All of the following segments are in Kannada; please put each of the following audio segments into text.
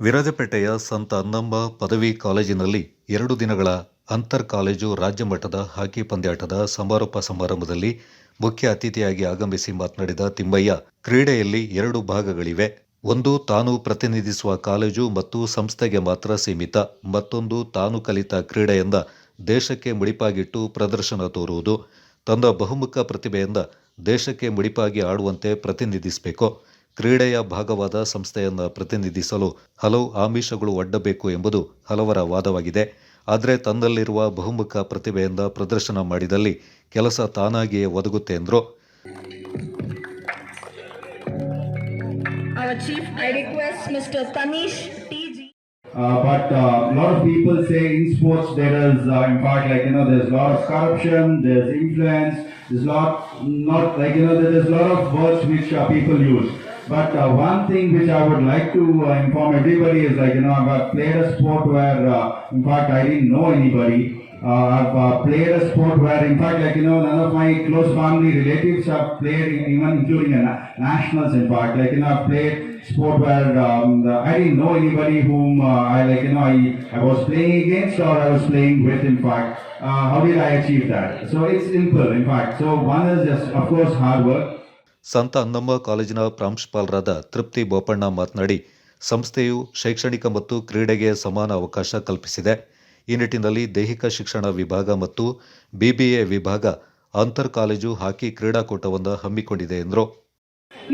ವಿರಾಜಪೇಟೆಯ ಸಂತ ಅನ್ನಮ್ಮ ಪದವಿ ಕಾಲೇಜಿನಲ್ಲಿ ಎರಡು ದಿನಗಳ ಅಂತರ್ ಕಾಲೇಜು ರಾಜ್ಯ ಮಟ್ಟದ ಹಾಕಿ ಪಂದ್ಯಾಟದ ಸಮಾರೋಪ ಸಮಾರಂಭದಲ್ಲಿ ಮುಖ್ಯ ಅತಿಥಿಯಾಗಿ ಆಗಮಿಸಿ ಮಾತನಾಡಿದ ತಿಮ್ಮಯ್ಯ, ಕ್ರೀಡೆಯಲ್ಲಿ ಎರಡು ಭಾಗಗಳಿವೆ. ಒಂದು ತಾನು ಪ್ರತಿನಿಧಿಸುವ ಕಾಲೇಜು ಮತ್ತು ಸಂಸ್ಥೆಗೆ ಮಾತ್ರ ಸೀಮಿತ. ಮತ್ತೊಂದು ತಾನು ಕಲಿತ ಕ್ರೀಡೆಯಿಂದ ದೇಶಕ್ಕೆ ಮುಡಿಪಾಗಿಟ್ಟು ಪ್ರದರ್ಶನ ತೋರುವುದು. ತನ್ನ ಬಹುಮುಖ ಪ್ರತಿಭೆಯಿಂದ ದೇಶಕ್ಕೆ ಮುಡಿಪಾಗಿ ಆಡುವಂತೆ ಪ್ರತಿನಿಧಿಸಬೇಕು. ಕ್ರೀಡೆಯ ಭಾಗವಾದ ಸಂಸ್ಥೆಯನ್ನು ಪ್ರತಿನಿಧಿಸಲು ಹಲವು ಆಮಿಷಗಳು ಒಡ್ಡಬೇಕು ಎಂಬುದು ಹಲವರ ವಾದವಾಗಿದೆ. ಆದರೆ ತನ್ನಲ್ಲಿರುವ ಬಹುಮುಖ ಪ್ರತಿಭೆಯಿಂದ ಪ್ರದರ್ಶನ ಮಾಡಿದಲ್ಲಿ ಕೆಲಸ ತಾನಾಗಿಯೇ ಒದಗುತ್ತೆ ಎಂದರು. But uh, one thing which I would like to uh, inform everybody is like you know, I've played a sport where, uh, in fact, I didn't know anybody. Uh, I've uh, played a sport where, in fact, like you know, none of my close family relatives have played, even including na- nationals. In fact, like you know, I've played sport where um, the, I didn't know anybody whom uh, I like. You know, I, I was playing against or I was playing with. In fact, uh, how did I achieve that? So it's simple. In fact, so one is just, of course, hard work. ಸಂತ ಅನ್ನಮ್ಮ ಕಾಲೇಜಿನ ಪ್ರಾಂಶುಪಾಲರಾದ ತೃಪ್ತಿ ಬೋಪಣ್ಣ ಮಾತನಾಡಿ ಸಂಸ್ಥೆಯು ಶೈಕ್ಷಣಿಕ ಮತ್ತು ಕ್ರೀಡೆಗೆ ಸಮಾನ ಅವಕಾಶ ಕಲ್ಪಿಸಿದೆ ಈ ನಿಟ್ಟಿನಲ್ಲಿ ದೈಹಿಕ ಶಿಕ್ಷಣ ವಿಭಾಗ ಮತ್ತು ಬಿಬಿಎ ವಿಭಾಗ ಅಂತರ್ ಕಾಲೇಜು ಹಾಕಿ ಕ್ರೀಡಾಕೂಟವನ್ನು ಹಮ್ಮಿಕೊಂಡಿದೆ ಎಂದರು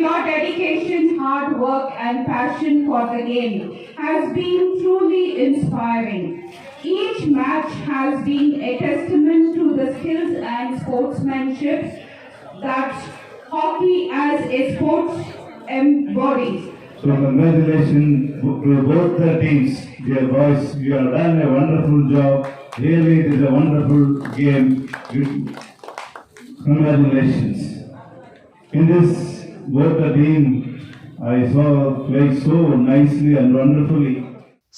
Your dedication, hard work, and passion for the game has been truly inspiring. Each match has been a testament to the skills and sportsmanship that hockey as a sport embodies. So congratulations to both the teams, dear boys. You have done a wonderful job. Really, it is a wonderful game. Congratulations. In this, both the team, I saw play so nicely and wonderfully.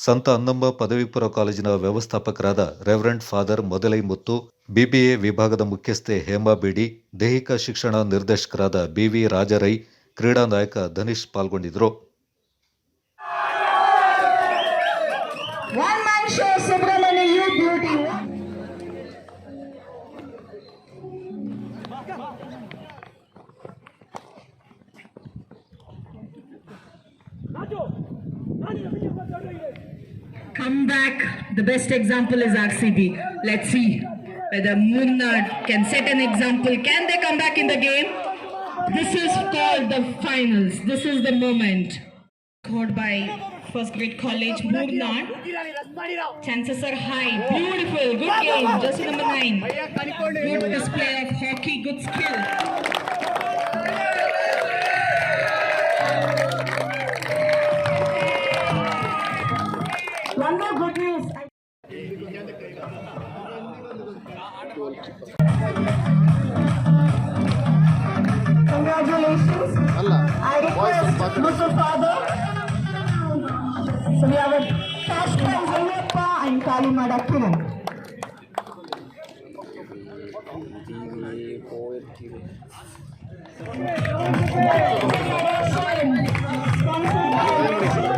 ಸಂತ ಅನ್ನಮ್ಮ ಪದವಿಪೂರ್ವ ಕಾಲೇಜಿನ ವ್ಯವಸ್ಥಾಪಕರಾದ reverend father Modalai Muthu, BBA ವಿಭಾಗದ ಮುಖ್ಯಸ್ಥೆ ಹೇಮಾ ಬೇಡಿ, ದೈಹಿಕ ಶಿಕ್ಷಣ ನಿರ್ದೇಶಕರಾದ ಬಿವಿ ರಾಜರೈ, ಕ್ರೀಡಾ ನಾಯಕ ಧನಿಶ್ ಪಾಲ್ಗೊಂಡಿದ್ದರು. Come back. The best example is RCB. Let's see whether Munna can set an example. Can they come back in the game? This is called the finals. This is the moment. Scored by First Grade College, Murnad. Chances are high. Beautiful. Good game. Jersey number nine. Good display of hockey. Good skill. One more good news. Congratulations. I request Mr. Father. So we have a cash and Kiran. Sponsored by